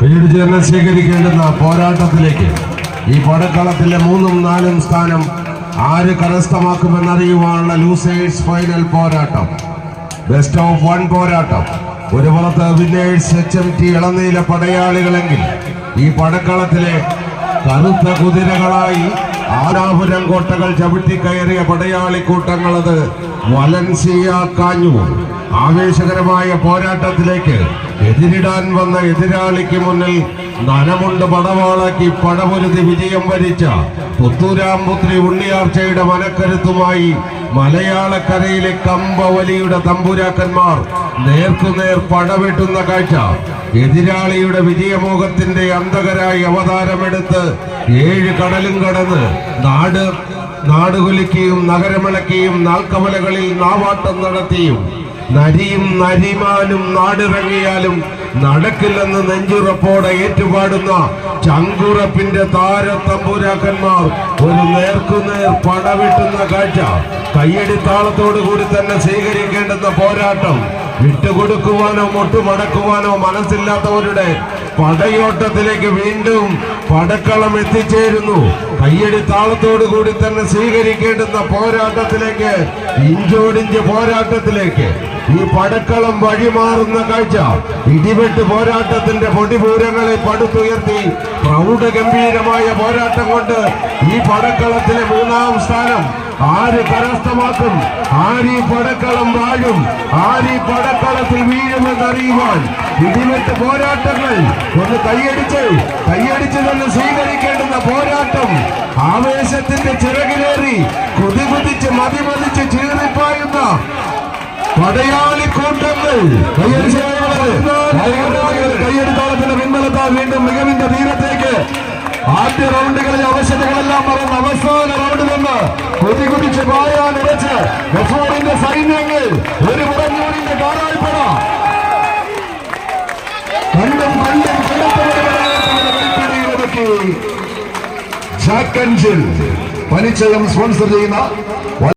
പേടിച്ചേർന്ന് സ്വീകരിക്കേണ്ടുന്ന പോരാട്ടത്തിലേക്ക് ഈ പടക്കളത്തിലെ മൂന്നും നാലും സ്ഥാനം ആര് കരസ്ഥമാക്കുമെന്നറിയുവാനുള്ള ലൂസേഴ്സ് ഫൈനൽ പോരാട്ടം. ബെസ്റ്റ് ഓഫ് വൺ പോരാട്ടം. ഒരു പുറത്ത് വിന്നേഴ്സ് എച്ച് എം ടി ഇളനീല പടയാളികളെങ്കിൽ ഈ പടക്കളത്തിലെ കറുത്ത കുതിരകളായി ആരാപുരം കോട്ടകൾ ചവിട്ടിക്കയറിയ പടയാളി കൂട്ടങ്ങളത് വലൻസിയ കാഞ്ഞു ആവേശകരമായ പോരാട്ടത്തിലേക്ക് എതിരിടാൻ വന്ന എതിരാളിക്ക് മുന്നിൽ നനമുണ്ട് പടവാളാക്കി പടപൊരുതി വിജയം വരിച്ച പുത്തൂരാംപുത്രി ഉണ്ണിയാർച്ചയുടെ മനക്കരുത്തുമായി മലയാളക്കരയിലെ കമ്പവലിയുടെ തമ്പുരാക്കന്മാർ നേർക്കുനേർ പടവെട്ടുന്ന കാഴ്ച. എതിരാളിയുടെ വിജയമോഹത്തിന്റെ അന്ധകരായി അവതാരമെടുത്ത് ഏഴ് കടലും കടന്ന് നാട് നാടുകൊലിക്കുകയും നഗരമിളക്കിയും നാൽക്കവലകളിൽ നാവാട്ടം നടത്തിയും നരിയും നരിമാനും നാടിറങ്ങിയാലും നടക്കില്ലെന്ന് നെഞ്ചുറപ്പോടെ ഏറ്റുപാടുന്ന ചങ്കുറപ്പിന്റെ താരത്തമ്പുരാക്കന്മാർ ഒരു നേർക്കുനേർ പടവിട്ടുന്ന കാഴ്ച. കയ്യടിത്താളത്തോടു കൂടി തന്നെ സ്വീകരിക്കേണ്ടുന്ന പോരാട്ടം. വിട്ടുകൊടുക്കുവാനോ മുട്ടുമടക്കുവാനോ മനസ്സില്ലാത്തവരുടെ പടയോട്ടത്തിലേക്ക് വീണ്ടും പടക്കളം എത്തിച്ചേരുന്നു. കയ്യടി താളത്തോടു കൂടി തന്നെ സ്വീകരിക്കേണ്ടുന്ന പോരാട്ടത്തിലേക്ക് ഇഞ്ചോടിഞ്ച് പോരാട്ടത്തിലേക്ക്. ഈ പടക്കളം വഴിമാറുന്ന കാഴ്ച. ഇടിവെട്ട് പോരാട്ടത്തിന്റെ പൊടിപൂരങ്ങളെ പടുത്തുയർത്തി പ്രൗഢഗംഭീരമായ പോരാട്ടം കൊണ്ട് ഈ പടക്കളത്തിലെ മൂന്നാം സ്ഥാനം ആര് കരസ്ഥമാക്കും? ആര് ഈ പടക്കളം വാഴും? ആര് ഈ പടക്കളത്തിൽ വീഴുമെന്നറിയുവാൻ ഇടിവെട്ട് പോരാട്ടങ്ങൾ ഒന്ന് കൈയടിച്ച് കൈയടിച്ച് തന്നെ സ്വീകരിക്കേണ്ടുന്ന പോരാട്ടം ആവേശത്തിന്റെ ചിറകിലേറി കുതികുതിച്ച് മതിമതിച്ച് ചീറിപ്പായുന്ന പടയാളി കൂട്ടങ്ങൾ. കയ്യെടുത്താളത്തിന്റെ പിൻബലത്താൽ വീണ്ടും മികവിന്റെ തീരത്തേക്ക്. ആദ്യ റൗണ്ടുകളിലെ അവശതകളെല്ലാം മറന്ന് അവസാന റൗണ്ട് നിന്ന് കുതി കുതിച്ച് പായാൻ ഉറച്ച് ഗഫൂറിന്റെ സൈന്യങ്ങൾ ഒരു മുറഞ്ഞൂരിന്റെ കാലാൾപ്പട കണ്ടും കണ്ടും കണ്ടെത്തുന്നവരെ ജാക്ക് അഞ്ചിൽ പനിച്ചയം സ്പോൺസർ ചെയ്യുന്ന